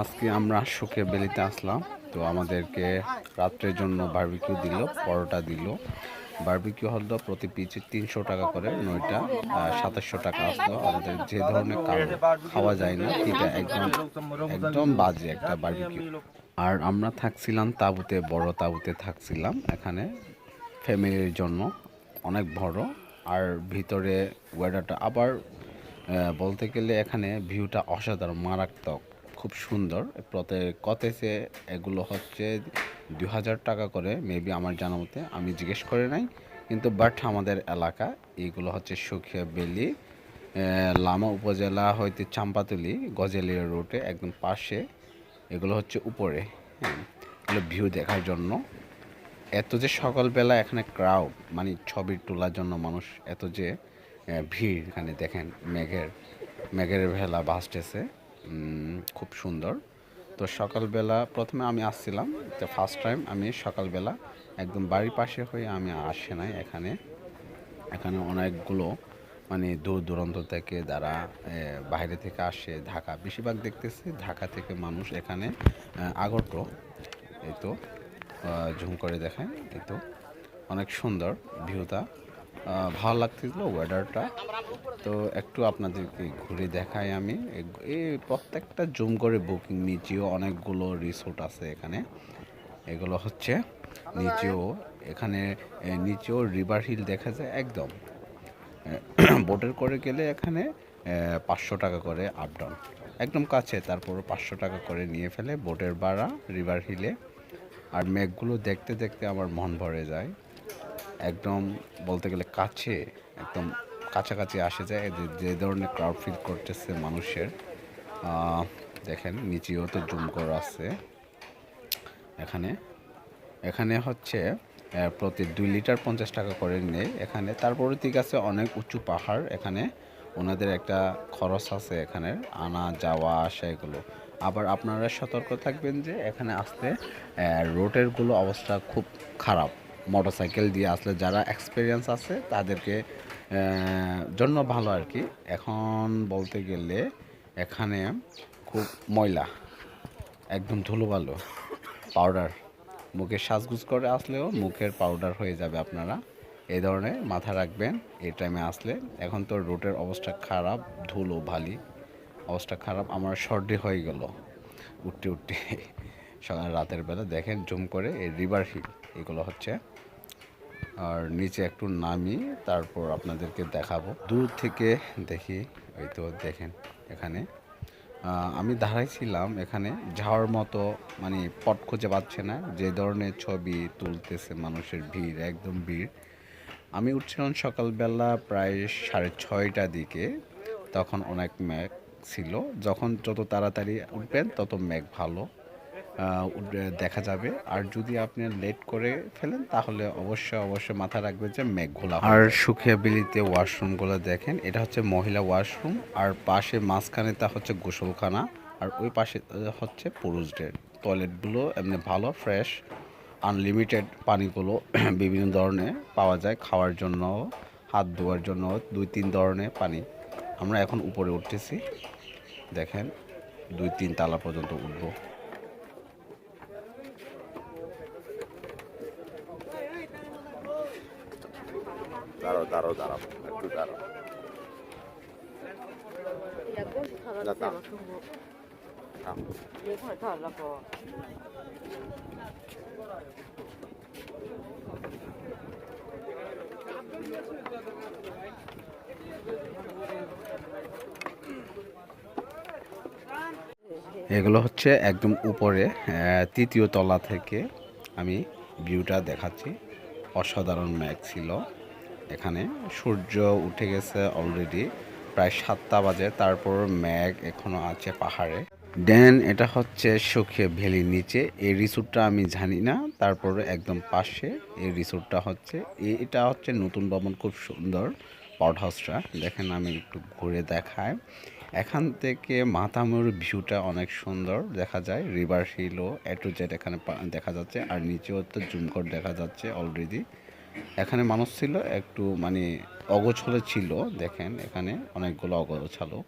আজকে আমরা সুখে বেলিতে আসলাম। তো আমাদেরকে রাত্রের জন্য বার্বিকিউ দিল, পরোটা দিল। বারবিকিউ হলো প্রতি পিচে তিনশো টাকা করে নয়টা সাতাশশো টাকা আসলো। আমাদের যে ধরনের খাওয়া যায় না, এটা একদম একদম বাজে একটা বারবিকিউ আর আমরা থাকছিলাম তাঁবুতে, বড় তাঁবুতে থাকছিলাম এখানে ফ্যামিলির জন্য অনেক বড়। আর ভিতরে ওয়েদারটা আবার বলতে গেলে এখানে ভিউটা অসাধারণ, মারাত্মক। খুব সুন্দর। প্রতে কতেছে এগুলো হচ্ছে দু হাজার টাকা করে মেবি আমার জানা মতে আমি জিজ্ঞেস করে নাই। কিন্তু বাট আমাদের এলাকা এইগুলো হচ্ছে সুখিয়া বেলি লামা উপজেলা হইতে চাম্পাতুলি গজেলিয়া রোডে একদম পাশে এগুলো হচ্ছে উপরে হ্যাঁ। এগুলো ভিউ দেখার জন্য। এত যে সকালবেলা এখানে ক্রাউড মানে ছবি তোলার জন্য মানুষ এত যে ভিড় এখানে দেখেন মেঘের মেঘের ভেলা ভাসতেছে উম, খুব সুন্দর। তো সকালবেলা প্রথমে আমি আসছিলাম তো ফার্স্ট টাইম আমি সকালবেলা একদম বাড়ির পাশে হয়ে আমি আসে নাই এখানে। এখানে অনেকগুলো মানে দূর দূরান্ত থেকে যারা বাইরে থেকে আসে ঢাকা, বেশিরভাগ দেখতেছি ঢাকা থেকে মানুষ এখানে আগত এই তো জুম করে দেখায় এই তো। অনেক সুন্দর ভিউটা। ভালো লাগতেছিল ওয়েদারটা তো একটু আপনাদেরকে ঘুরে দেখাই আমি। এই- প্রত্যেকটা জুম করে বুকিং নিচেও অনেকগুলো রিসোর্ট আছে এখানে। এগুলো হচ্ছে নিচেও, এখানে নিচেও রিভার হিল দেখা যায় একদম। বোটের করে গেলে এখানে পাঁচশো টাকা করে আপ ডাউন একদম কাছে তারপর পাঁচশো টাকা করে নিয়ে ফেলে বোটের ভাড়া রিভার হিলে আর মেঘগুলো দেখতে দেখতে আমার মন ভরে যায়। একদম বলতে গেলে কাছে, একদম কাছাকাছি আসে যায়, যে ধরনের ক্রাউড ফিল করতেছে মানুষের। দেখেন, নিচেও তো জুম করা আছে। এখানে এখানে হচ্ছে প্রতি দুই লিটার পঞ্চাশ টাকা করে নেয়। এখানে, তারপরে ঠিক আছে, অনেক উঁচু পাহাড়। এখানে ওনাদের একটা খরচ আছে এখানে, আনা, যাওয়া, আসা, এগুলো। আবার আপনারা সতর্ক থাকবেন যে, এখানে আসতে রোডেরগুলো অবস্থা খুব খারাপ। মোটরসাইকেল দিয়ে আসলে যারা এক্সপিরিয়েন্স আছে, তাদেরকে জন্য ভালো আর কি। এখন বলতে গেলে এখানে খুব ময়লা, একদম ধুলো ভালো পাউডার মুখে সাজগুজ করে আসলেও মুখের পাউডার হয়ে যাবে আপনারা। এই ধরনের মাথা রাখবেন, এই টাইমে আসলে। এখন তো রোডের অবস্থা খারাপ, ধুলো, ভালি, অবস্থা খারাপ, আমার সর্দি হয়ে গেল, উঠতে উঠতে। রাতের বেলা দেখেন, জুম করে এই রিভার হিল এগুলো হচ্ছে। আর নিচে একটু নামি, তারপর আপনাদেরকে দেখাবো। দূর থেকে দেখি ওই তো দেখেন এখানে। আমি দাঁড়াইছিলাম এখানে, যাওয়ার মতো মানে পট খুঁজে পাচ্ছে না। যে ধরনের ছবি তুলতেছে মানুষের ভিড়, একদম ভিড়। আমি উঠছিলাম সকালবেলা প্রায় সাড়ে ছয়টা দিকে। তখন অনেক মেঘ ছিল। যখন যত তাড়াতাড়ি উঠবেন, তত মেঘ ভালো। দেখা যাবে। আর যদি আপনি লেট করে ফেলেন তাহলে অবশ্যই অবশ্যই মাথা রাখবেন যে মেঘ ঘোলা আর সুখিয়া বিলিতে ওয়াশরুমগুলো দেখেন এটা হচ্ছে মহিলা ওয়াশরুম আর পাশে মাঝখানে তা হচ্ছে গোসলখানা আর ওই পাশে হচ্ছে পুরুষদের টয়লেটগুলো এমনি ভালো ফ্রেশ আনলিমিটেড পানিগুলো বিভিন্ন ধরনের পাওয়া যায় খাওয়ার জন্য হাত ধোয়ার জন্য দুই তিন ধরনের পানি। আমরা এখন উপরে উঠতেছি। দেখেন দুই তিন তালা পর্যন্ত উঠবো। দাঁড়াও দাঁড়াও দাঁড়াও, একটু দাঁড়াও। এগুলো হচ্ছে একদম উপরে তৃতীয় তলা থেকে আমি ভিউটা দেখাচ্ছি। অসাধারণ ম্যাক ছিল। এখানে সূর্য উঠে গেছে অলরেডি প্রায় সাতটা বাজে, তারপর ম্যাগ এখনও আছে পাহাড়ে। দেন এটা হচ্ছে সুখিয়া ভ্যালির নিচে। এই রিসোর্টটা আমি জানি না, তারপরে একদম পাশে এই রিসোর্টটা হচ্ছে। এটা হচ্ছে নতুন ভবন, খুব সুন্দর পাউড হাউসটা দেখেন, আমি একটু ঘুরে দেখাই। এখান থেকে মাতামুর ভিউটা অনেক সুন্দর দেখা যায়। রিভার হিলও এ টু জেড এখানে দেখা যাচ্ছে। আর নিচেও তো জুম দেখা যাচ্ছে অলরেডি এখানে মানুষ ছিল একটু মানে অগোছলে ছিল দেখেন এখানে অনেকগুলো অগোছালো।